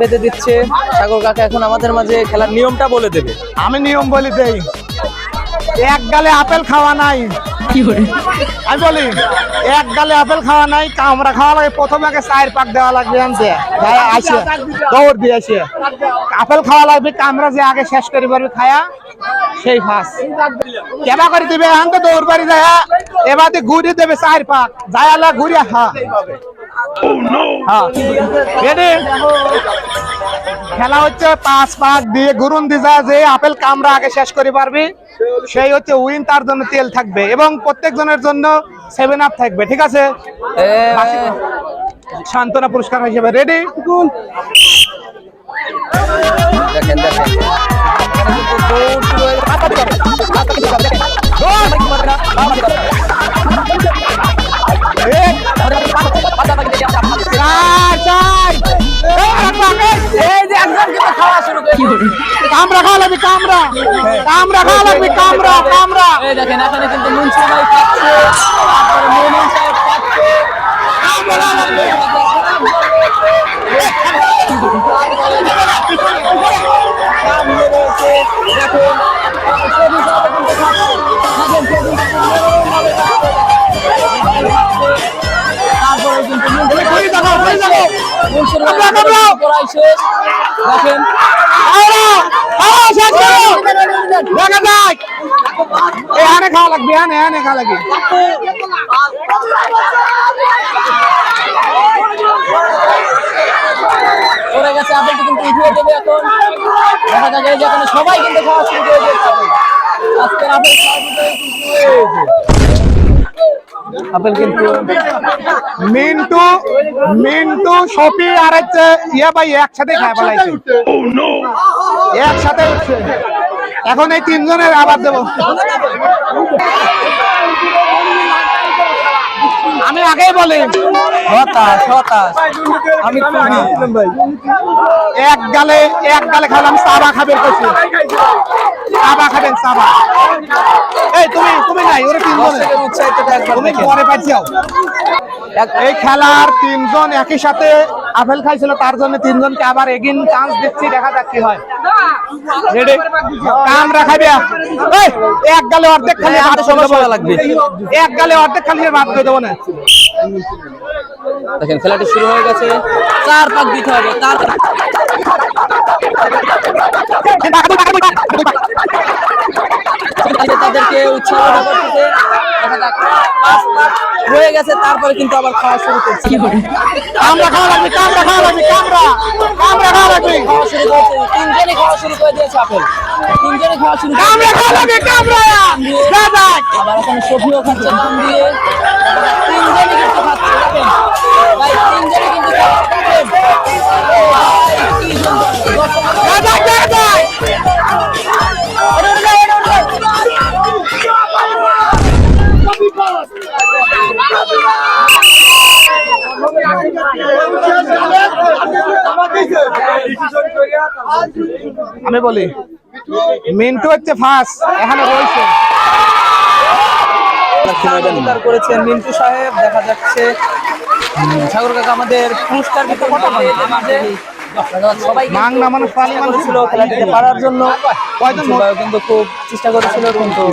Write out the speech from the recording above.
বেঁধে দিচ্ছে। সাগর কাকা এখন আমাদের মাঝে খেলার নিয়মটা বলে দেবে। আমি নিয়ম বলি দেই এক গালে আপেল খাওয়া নাই। আমি বলি এক গালে আপেল খাওয়া নাই কামড়া খাওয়া লাগে প্রথমে আগে চায়ের পাক দেওয়া লাগবে গায়ে আসে দৌড় দিয়ে আসে আপেল খাওয়া লাগবে কামড়া যে আগে শেষ করে পারবে খায়া সেই ফাঁস। কেবা করে দিবে আনতে দৌড় বাড়ি যায় এবারে ঘুরে দেবে চায়ের পাক। যায় আলা ঘুরে হা হ্যাঁ। রেডি খেলা হচ্ছে পাঁচ পাক দিয়ে গুরুন দিজা যে আপেল কামড়া আগে শেষ করে পারবি সেই হচ্ছে উইন তার জন্য তেল থাকবে এবং প্রত্যেকজনের জন্য সেভেন আপ থাকবে ঠিক আছে? সান্ত্বনা পুরস্কার হিসেবে রেডি দেখেন দেখেন। কামড়া খাওয়া লাগবে কামড়া কামড়া এই দেখেন এখানে কিন্তু মুন্সি ভাই পাচ্ছে তারপরে মোমিন সাহেব খাচ্ছে। খাচ্ছে। তারপরে কিন্তু ভাই। পড়াই শেষ দেখেন শেষ করো এই আনে খাওয়া লাগবে আনে খাওয়া লাগবে। পড়ে গেছে আপেলটি কিন্তু উঠিয়ে দেবে এখন। দেখা যাক যে এখানে সবাই কিন্তু খাওয়া শুরু করে দিয়েছে। আপেল। আপেল খাওয়া কিন্তু শুরু হয়েছে আপেল কিন্তু মিন্টু মিন্টু সফি আর হচ্ছে ইয়া ভাই একসাথে খায় ফেলাইছে একসাথে উঠছে। এখন এই তিনজনের আবার দেবো। আমি আগেই বলি হতাশ হতাশ। আমি এক গালে এক গালে খেলাম চাবা খাবেন কইছি। চাবা খাবেন চাবা এই তুমি তুমি নাই ওরে তিনজনে। তুমি পরে পাইছাও এই খেলার তিনজন একই সাথে আপেল খাইছিল তার জন্য তিনজনকে আবার এগিন চান্স দিচ্ছি দেখা যাক কি হয়। রেডি কামরা খাইবে এক গালে অর্ধেক খালি আর ভাত আমাদের ষোলো করে দেবো ষোলো লাগবে। এক গালে অর্ধেক খালি ভাত করে দেবো না। দেখেন খেলাটি শুরু হয়ে গেছে। চার পাক দিতে হবে চার তাদেরকে উৎসাহ করতেছে হয়ে গেছে তারপরে কিন্তু আবার খাওয়া শুরু করছে। কামরা খাওয়া লাগবে কামরা খাওয়া লাগবে কামরা কামরা খাওয়া লাগবে। খাওয়া শুরু করেছে। তিনজনই খাওয়া শুরু করে দিয়েছে আপেল। তিনজনই খাওয়া শুরু কামরা খাওয়া লাগবে কামরা যা যাক আবার এখানে সফিও খাচ্ছে নাম দিয়ে। তিনজনই কিন্তু খাচ্ছে ভাই তিনজনই কিন্তু খাচ্ছে আমি বলি মিন্টু হচ্ছে ফাঁস এখানে রয়েছে করেছেন মিন্টু সাহেব দেখা যাচ্ছে সাগর কাকা আমাদের পুরস্কার সবাই করেছিল খেলাটিতে পারার জন্য। কয়জন কিন্তু খুব চেষ্টা করেছিল কিন্তু